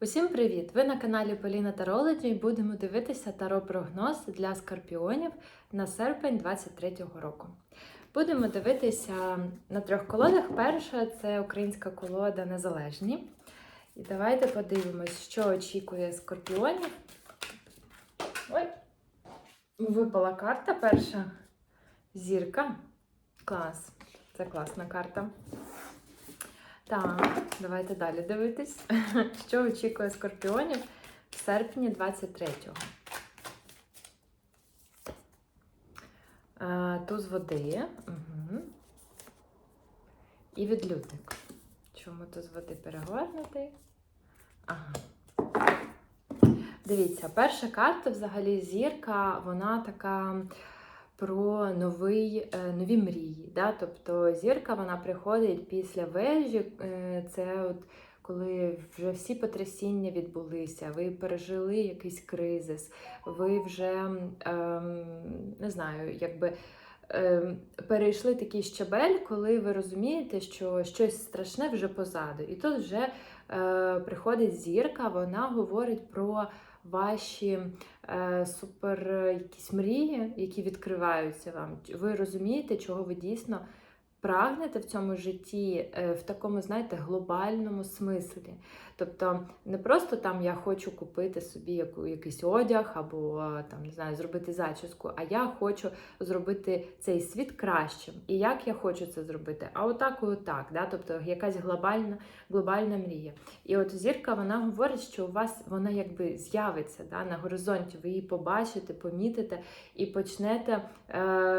Усім привіт! Ви на каналі Поліна Тарологі і будемо дивитися таро-прогноз для скорпіонів на серпень 23-го року. Будемо дивитися на трьох колодах. Перша це українська колода Незалежні. І давайте подивимось, що очікує скорпіонів. Ой! Випала карта перша. Зірка. Клас. Це класна карта. Так, давайте далі дивитись, що очікує скорпіонів в серпні 23-го. Е, Туз води. Угу. І відлюдник. Чому туз води перегорнутий? Ага. Дивіться, перша карта взагалі зірка, вона така про новий, е, нові мрії. Да? Тобто зірка вона приходить після вежі. е, Це от коли вже всі потрясіння відбулися, ви пережили якийсь кризис, ви вже ем, не знаю, якби. ем, Перейшли такий щабель, коли ви розумієте, що щось страшне вже позаду. І тут вже е, приходить зірка, вона говорить про ваші е, супер якісь мрії, які відкриваються вам. Ви розумієте, чого ви дійсно прагнете в цьому житті е, в такому, знаєте, глобальному смислі. Тобто не просто там я хочу купити собі якийсь одяг або там не знаю, зробити зачіску, а я хочу зробити цей світ кращим. І як я хочу це зробити? А отак і отак. Да? Тобто якась глобальна, глобальна мрія. І от зірка вона говорить, що у вас вона якби з'явиться да, на горизонті, ви її побачите, помітите і почнете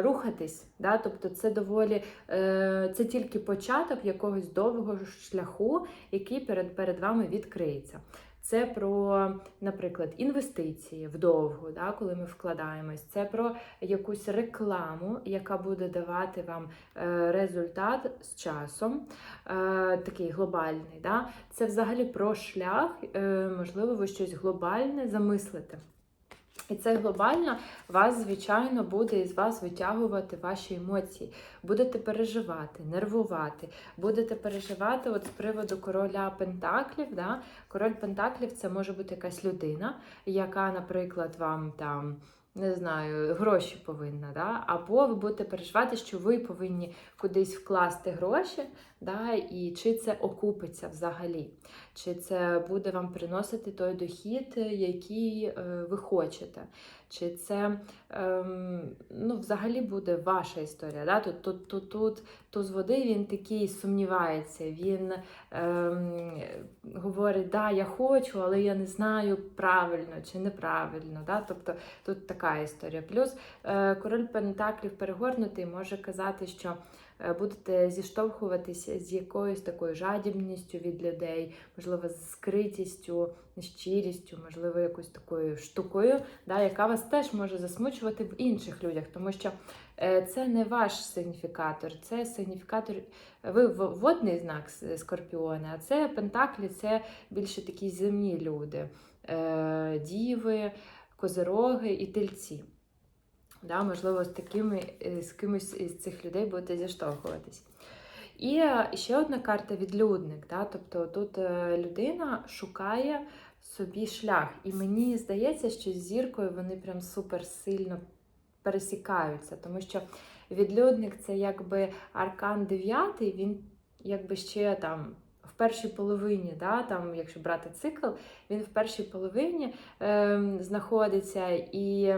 рухатись. Да? Тобто це доволі е, це тільки початок якогось довгого шляху, який перед, перед вами відкриється. Це про, наприклад, інвестиції вдовго, да, коли ми вкладаємось. Це про якусь рекламу, яка буде давати вам е, результат з часом, е, такий глобальний. Да. Це взагалі про шлях, е, можливо, ви щось глобальне замислите. І це глобально вас, звичайно, буде із вас витягувати ваші емоції. Будете переживати, нервувати, будете переживати от з приводу короля Пентаклів. Да? Король Пентаклів це може бути якась людина, яка, наприклад, вам там. Не знаю, гроші повинна, да? або ви будете переживати, що ви повинні кудись вкласти гроші, да? і чи це окупиться взагалі, чи це буде вам приносити той дохід, який е, ви хочете, чи це ем, взагалі буде ваша історія. Да? Тут, тут, тут, тут, тут з води він такий сумнівається, він ем, говорить, да, я хочу, але я не знаю правильно чи неправильно. Да? Тобто тут така історія. Плюс е, король Пентаклів перегорнутий може казати, що будете зіштовхуватися з якоюсь такою жадібністю від людей, можливо, з скритістю, щирістю, можливо, якоюсь такою штукою, да, яка вас теж може засмучувати в інших людях, тому що е, це не ваш сигніфікатор, це сигніфікатор. Ви водний знак скорпіона, а це Пентаклі, це більше такі земні люди, е, діви, козироги і тельці. Да, можливо, з такими е, з кимось із цих людей будете зіштовхуватись. І е, ще одна карта відлюдник. Да? Тобто тут е, людина шукає собі шлях. І мені здається, що з зіркою вони прям супер сильно пересікаються, тому що відлюдник це якби аркан 9, він якби ще там. В першій половині, да, там, якщо брати цикл, він в першій половині е, знаходиться і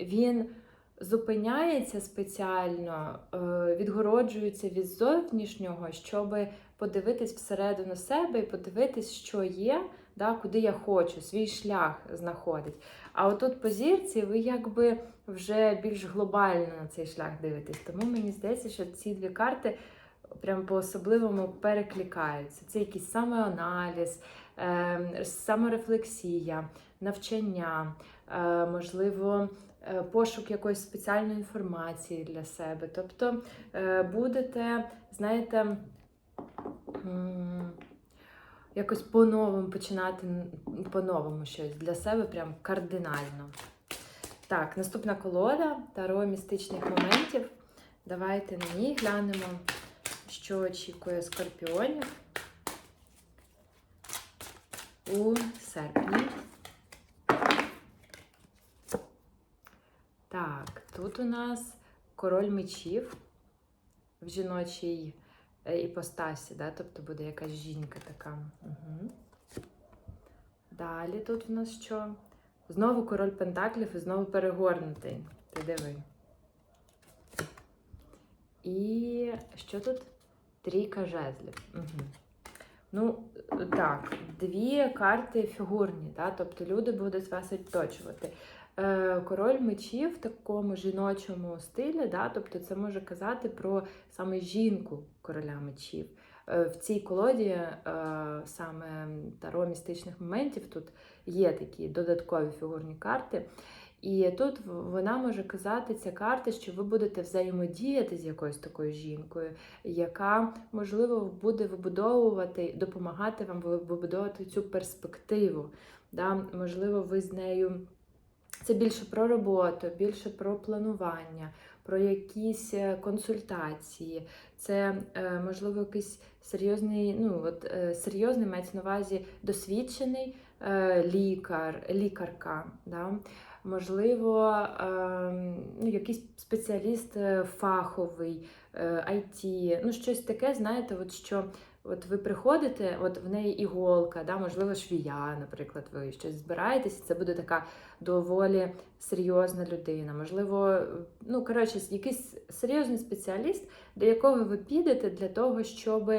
він зупиняється спеціально, е, відгороджується від зовнішнього, щоб подивитись всередину себе і подивитись, що є, да, куди я хочу, свій шлях знаходить. А отут по зірці ви якби вже більш глобально на цей шлях дивитесь. Тому мені здається, що ці дві карти прям по-особливому перекликаються. Це якийсь самоаналіз, е, саморефлексія, навчання, е, можливо, пошук якоїсь спеціальної інформації для себе. Тобто е, будете, знаєте, якось по-новому починати по-новому щось для себе, прям кардинально. Так, наступна колода Таро містичних моментів. Давайте на ній глянемо, що очікує скорпіонів. у серпні. Так, тут у нас король мечів в жіночій е, іпостасі, да? тобто буде якась жінка така. Угу. Далі тут у нас що? Знову король Пентаклів і знову перегорнутий. Ти диви. І що тут? Трійка жезлів. Угу. Ну, так, дві карти фігурні, да? тобто люди будуть вас відточувати. Е, Король мечів в такому жіночому стилі, да? тобто це може казати про саме жінку короля мечів. Е, В цій колоді е, саме таро містичних моментів тут є такі додаткові фігурні карти. І тут вона може казати, ця карта, що ви будете взаємодіяти з якоюсь такою жінкою, яка, можливо, буде вибудовувати, допомагати вам вибудовувати цю перспективу. Да? Можливо, ви з нею. Це більше про роботу, більше про планування, про якісь е, консультації. Це е, можливо якийсь серйозний, ну от е, серйозний мається на увазі досвідчений лікар, лікарка. Да? Можливо, е, ну, якийсь спеціаліст фаховий, IT, ну щось таке, знаєте, от що от ви приходите, от в неї іголка, да, можливо, швія, наприклад, ви щось збираєтесь, і це буде така доволі серйозна людина. Можливо, ну коротше, якийсь серйозний спеціаліст, до якого ви підете для того, щоб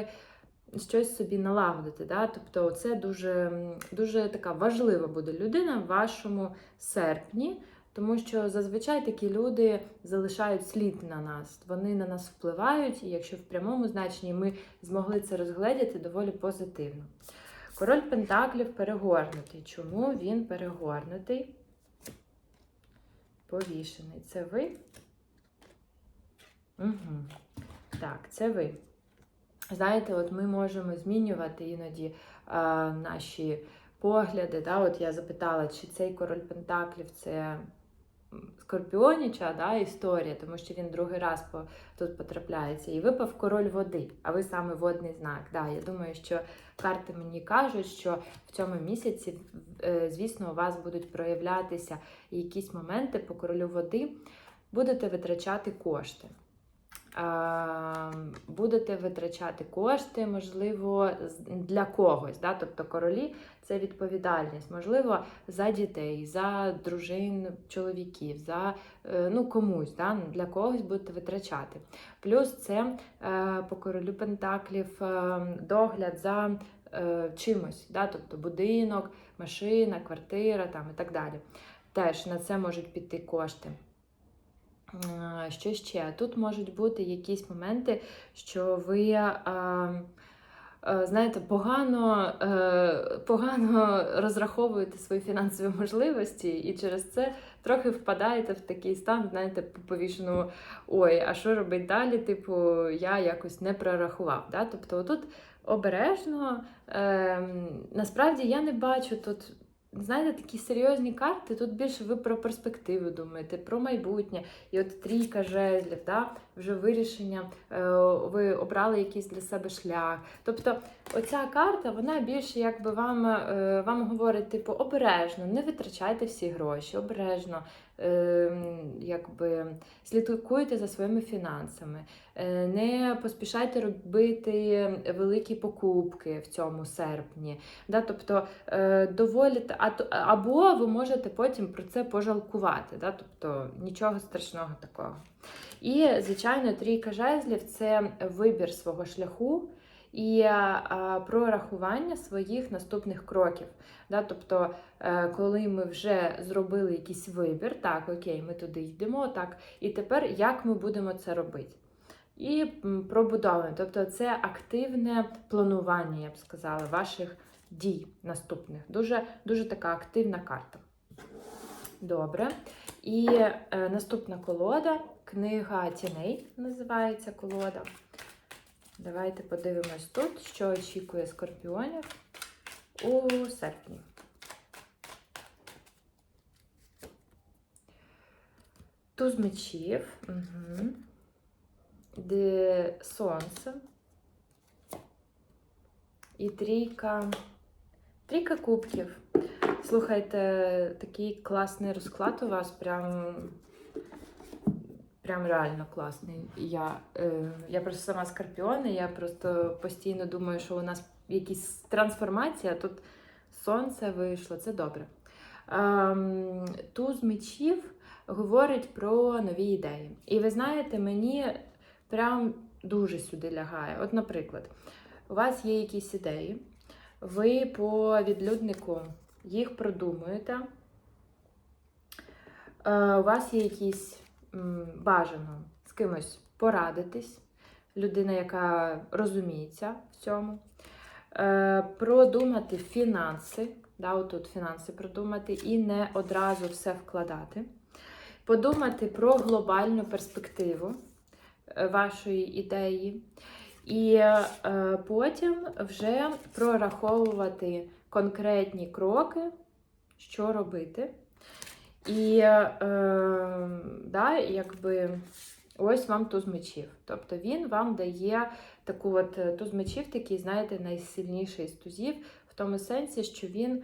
щось собі налагодити. Да? Тобто, це дуже, дуже така важлива буде людина в вашому серпні. Тому що зазвичай такі люди залишають слід на нас, вони на нас впливають, і якщо в прямому значенні ми змогли це розгледіти доволі позитивно. Король Пентаклів перегорнутий. Чому він перегорнутий? Повішений. Це ви? Угу. Так, це ви. Знаєте, от ми можемо змінювати іноді а, наші погляди. Да? От я запитала, чи цей король Пентаклів це Скорпіоніча да, історія, тому що він другий раз по, тут потрапляється. І випав король води, а ви саме водний знак. Да, я думаю, що карти мені кажуть, що в цьому місяці, е, звісно, у вас будуть проявлятися якісь моменти по королю води, будете витрачати кошти. А, Будете витрачати кошти, можливо, для когось. Да? Тобто королі це відповідальність, можливо, за дітей, за дружин, чоловіків, за е, ну, комусь, да? для когось будете витрачати. Плюс це е, по королю Пентаклів е, догляд за е, чимось, да? тобто будинок, машина, квартира там, і так далі. Теж на це можуть піти кошти. Що ще? Тут можуть бути якісь моменти, що ви. Знаєте, погано, е, погано розраховуєте свої фінансові можливості, і через це трохи впадаєте в такий стан, знаєте, по повішеному ой, а що робити далі? Типу, я якось не прорахував. Да? Тобто, отут обережно, е, насправді я не бачу тут. Знаєте, такі серйозні карти, тут більше ви про перспективу думаєте, про майбутнє. І от трійка жезлів, да? вже вирішення, е, ви обрали якийсь для себе шлях. Тобто, оця карта, вона більше якби вам, е, вам говорить, типу, обережно, не витрачайте всі гроші, обережно, якби слідкуйте за своїми фінансами, е, не поспішайте робити великі покупки в цьому серпні. Да? Тобто, е, доволі або ви можете потім про це пожалкувати. Да? Тобто нічого страшного такого. І, звичайно, трійка жезлів це вибір свого шляху і прорахування своїх наступних кроків. Да? Тобто, е, коли ми вже зробили якийсь вибір, так, окей, ми туди йдемо, так, і тепер як ми будемо це робити? І пробудовуємо. Тобто, це активне планування, я б сказала, ваших дій наступних. Дуже, дуже така активна карта. Добре. І е, наступна колода, книга тіней називається колода. Давайте подивимось тут, що очікує скорпіонів у серпні. Туз мечів, угу. де сонце і трійка Трійка кубків. Слухайте, такий класний розклад у вас, прям, прям реально класний. Я, е, я просто сама скорпіон, і я просто постійно думаю, що у нас якісь трансформація, тут сонце вийшло, це добре. Ем, туз мечів говорить про нові ідеї. І ви знаєте, мені прям дуже сюди лягає. От, наприклад, у вас є якісь ідеї, ви по відлюднику їх продумуєте. Е, у вас є якісь бажано з кимось порадитись, людина, яка розуміється в цьому. Е, продумати фінанси, да, отут фінанси продумати і не одразу все вкладати. Подумати про глобальну перспективу е, вашої ідеї. І е, потім вже прораховувати конкретні кроки, що робити. І е, да, якби ось вам туз мечів. Тобто він вам дає таку от е, туз мечів, такий, знаєте, найсильніший з тузів, в тому сенсі, що він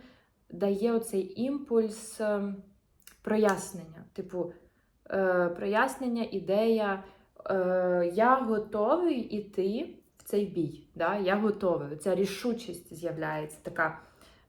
дає оцей імпульс е, прояснення. Типу, е, прояснення, ідея. Е, я готовий іти в цей бій. Да? Я готовий. Ця рішучість з'являється така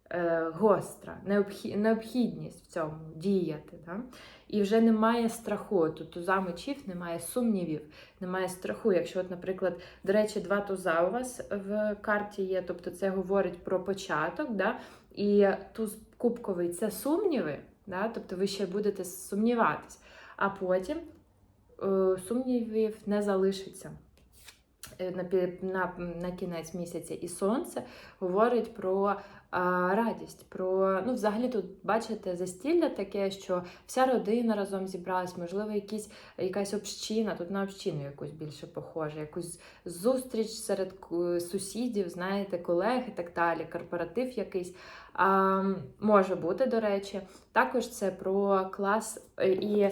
е, гостра, необхід, необхідність в цьому діяти. Да? І вже немає страху. Тут туза мечів, немає сумнівів, немає страху. Якщо, от, наприклад, до речі, два туза у вас в карті є, тобто це говорить про початок, да? і туз кубковий це сумніви, да? тобто ви ще будете сумніватись, а потім е, сумнівів не залишиться. Е, На, на, на кінець місяця і сонце говорить про а, радість. Про ну, взагалі тут бачите застілля таке, що вся родина разом зібралась, можливо, якісь, якась община, тут на общину якусь більше похоже, якусь зустріч серед сусідів, знаєте, колег і так далі, корпоратив якийсь. А, може бути, до речі. Також це про клас е, і.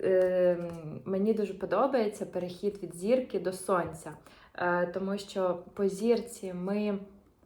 Е, Мені дуже подобається перехід від зірки до сонця, Е, тому що по зірці ми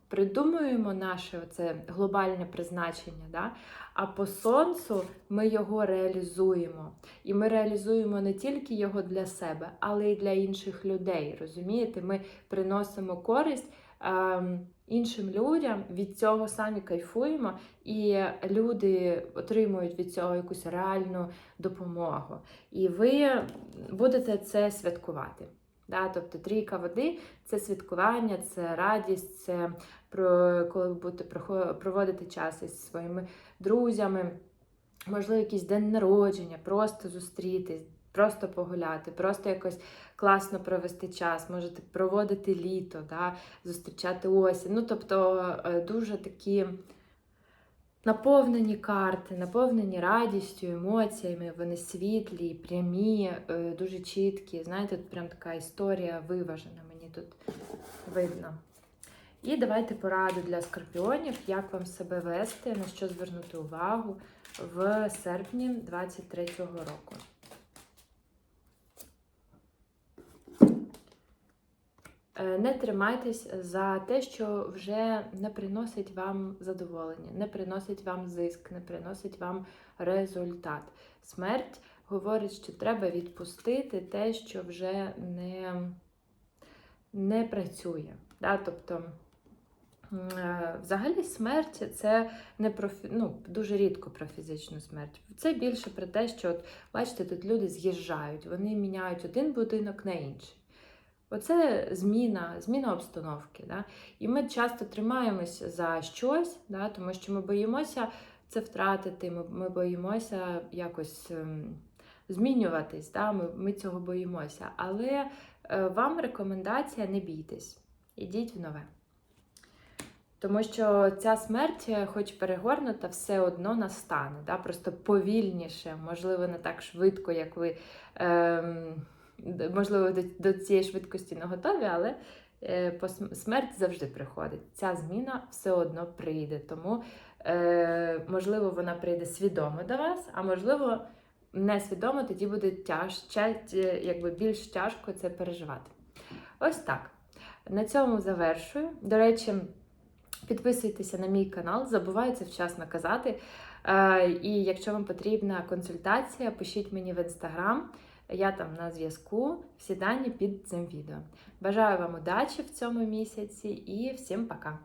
придумуємо наше оце глобальне призначення, да? а по сонцю ми його реалізуємо. І ми реалізуємо не тільки його для себе, але й для інших людей. Розумієте, ми приносимо користь. ем, Іншим людям від цього самі кайфуємо, і люди отримують від цього якусь реальну допомогу. І ви будете це святкувати. Да? Тобто трійка води це святкування, це радість, це про коли ви будете проводити час із своїми друзями, можливо, якийсь день народження, просто зустрітись, просто погуляти, просто якось класно провести час, можете проводити літо, да? зустрічати осінь. Ну, тобто е, дуже такі. Наповнені карти, наповнені радістю, емоціями, вони світлі, прямі, е, дуже чіткі. Знаєте, тут прям така історія виважена, мені тут видно. І давайте пораду для скорпіонів, як вам себе вести, на що звернути увагу в серпні 23-го року. Не тримайтесь за те, що вже не приносить вам задоволення, не приносить вам зиск, не приносить вам результат. Смерть говорить, що треба відпустити те, що вже не, не працює. Да? Тобто, е, взагалі, смерть це не про ну, дуже рідко про фізичну смерть. Це більше про те, що от, бачите, тут люди з'їжджають, вони міняють один будинок на інший. Оце зміна, зміна обстановки. Да? І ми часто тримаємося за щось, да? тому що ми боїмося це втратити, ми, ми боїмося якось ем, змінюватись. Да? Ми, ми цього боїмося. Але е, вам рекомендація не бійтесь, ідіть в нове. Тому що ця смерть, е, хоч перегорнута, все одно настане. Да? Просто повільніше, можливо, не так швидко, як ви. Ем, можливо, до, до цієї швидкості не готові, але е, смерть завжди приходить. Ця зміна все одно прийде. Тому, е, можливо, вона прийде свідомо до вас, а можливо, несвідомо, тоді буде тяж, ча- ті- якби більш тяжко це переживати. Ось так. На цьому завершую. До речі, Підписуйтеся на мій канал, забуваю це вчасно казати. Е, І якщо вам потрібна консультація, пишіть мені в інстаграм. Я там на зв'язку. Всі дані під цим відео. Бажаю вам удачі в цьому місяці і всім пока!